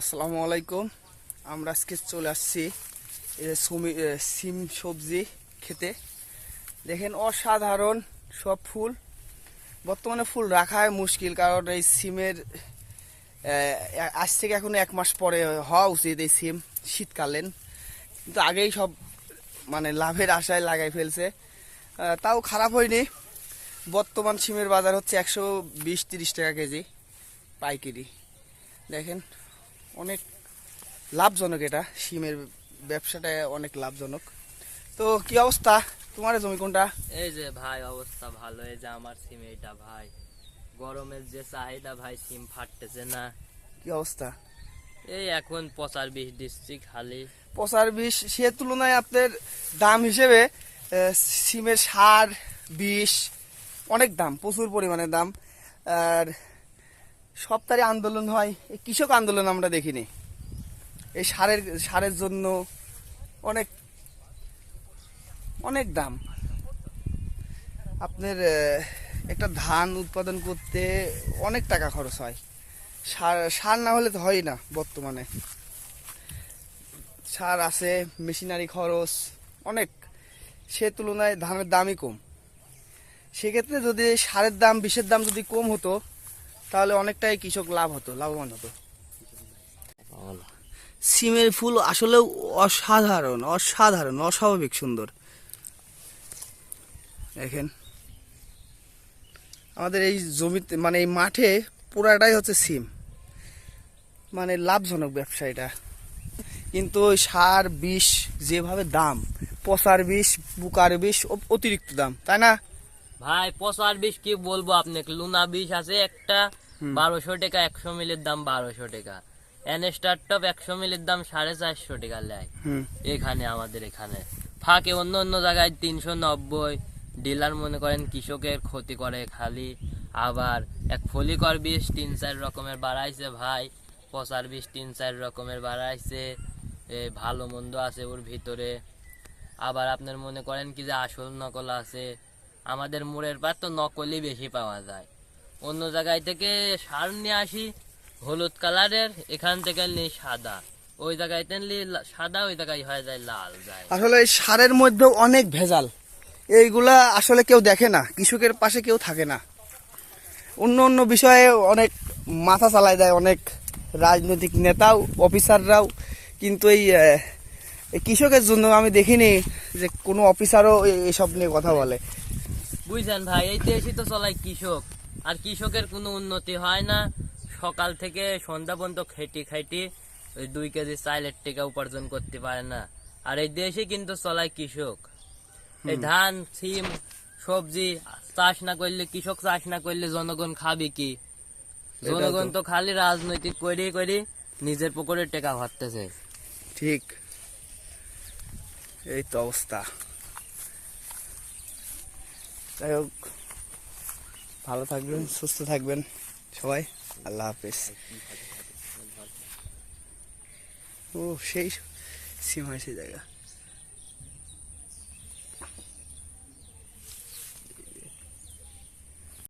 আসসালামু আলাইকুম। আমরা আজকে চলে আসছি সুমি সবজি খেতে। দেখেন অসাধারণ সব ফুল। বর্তমানে ফুল রাখা মুশকিল, কারণ এই সিমের আজ থেকে এখন এক মাস পরে হওয়া উচিত এই সিম শীতকালীন। কিন্তু আগেই সব মানে লাভের আশায় লাগাই ফেলছে। তাও খারাপ হয়নি। বর্তমান সিমের বাজার হচ্ছে একশো বিশ তিরিশ টাকা কেজি পাইকারি। দেখেন অনেক লাভজনক এটা সিমের ব্যবসাটা অনেক লাভজনক। তো কি অবস্থা? তোমার জমি কোনটা? এই যে ভাই অবস্থা ভালো। এই যে আমার সিম এটা ভাই। গরমের যে চাহিদা ভাই সিম ফাটতেছে না। কি অবস্থা? এই এখন পচার বিষ দিচ্ছি খালি। পচার বিষ সে তুলনায় আপনার দাম হিসেবে সিমের সার বিষ অনেক দাম প্রচুর পরিমাণে দাম। আর সপ্তাহে আন্দোলন হয়, এই কৃষক আন্দোলন আমরা দেখিনি। এই সারের সারের জন্য অনেক অনেক দাম। আপনার একটা ধান উৎপাদন করতে অনেক টাকা খরচ হয়। সার সার না হলে তো হয় না বর্তমানে। সার আছে, মেশিনারি খরচ, অনেক। সে তুলনায় ধানের দামই কম। সেক্ষেত্রে যদি সারের দাম, বিষের দাম যদি কম হতো তাহলে অনেকটাই কৃষক লাভ হতো লাভবান হতো। সিমের ফুল আসলে অসাধারণ অসাধারণ অস্বাভাবিক সুন্দর। দেখেন। আমাদের এই জমিতে মানে এই মাঠে পুরাটাই হচ্ছে সিম। মানে লাভজনক ব্যবসা এটা। কিন্তু ওই সার বিষ যেভাবে দাম পচার বিষ বুকার বিষ অতিরিক্ত দাম তাই না? ভাই পচার বিষ কি বলব আপনাকে? লুনা বিষ আছে একটা। বারোশো টাকা একশো মিলির দাম বারোশো টাকা। এনস্টার টপ একশো মিলির দাম সাড়ে চারশো টাকা নেয় এখানে আমাদের এখানে। ফাঁকে অন্য অন্য জায়গায় তিনশো নব্বই। ডিলার মনে করেন কৃষকের ক্ষতি করে খালি। আবার এক ফলিকর বিষ তিন চার রকমের বাড়াইছে ভাই। পচার বিষ তিন চার রকমের বাড়াইছে। ভালো মন্দ আছে ওর ভিতরে। আবার আপনার মনে করেন কি যে আসল নকল আছে। আমাদের মোড়ের পার তো নকলই বেশি পাওয়া যায়। অন্য জায়গায় থেকে সার নিয়ে আসি হলুদ কালারের এখান থেকে নিই সাদা। ওই জায়গায় তেনলি সাদা ওই জায়গায় হয়ে যায় লাল যায়। আসলে সারের মধ্যেও অনেক ভেজাল। এইগুলা আসলে কেউ দেখে না কৃষকের পাশে কেউ থাকে না। অন্য অন্য বিষয়ে অনেক মাথা চালায় দেয় অনেক রাজনৈতিক নেতাও অফিসাররাও। কিন্তু এই কৃষকের জন্য আমি দেখিনি যে কোনো অফিসারও এসব নিয়ে কথা বলে। বুঝছেন ভাই এই দেশই তো চলাই কৃষক। আর কৃষকের কোনো উন্নতি হয় না। সকাল থেকে সন্ধ্যা পর্যন্ত খেটি খাইটি ওই দুই কেজি চাইলের টাকা উপার্জন করতে পারে না। আর এই দেশে কিন্তু চলায় কৃষক। এই ধান সিম সবজি চাষ না করলে কৃষক চাষ না করলে জনগণ খাবে কি? জনগণ তো খালি রাজনৈতিক করি করি নিজের পুকুরের টাকা ভরতেছে। ঠিক। এই তো অবস্থা। যাই হোক। ভালো থাকবেন সুস্থ থাকবেন সবাই। আল্লাহ হাফিজ। ও সেই সিম সেই জায়গা।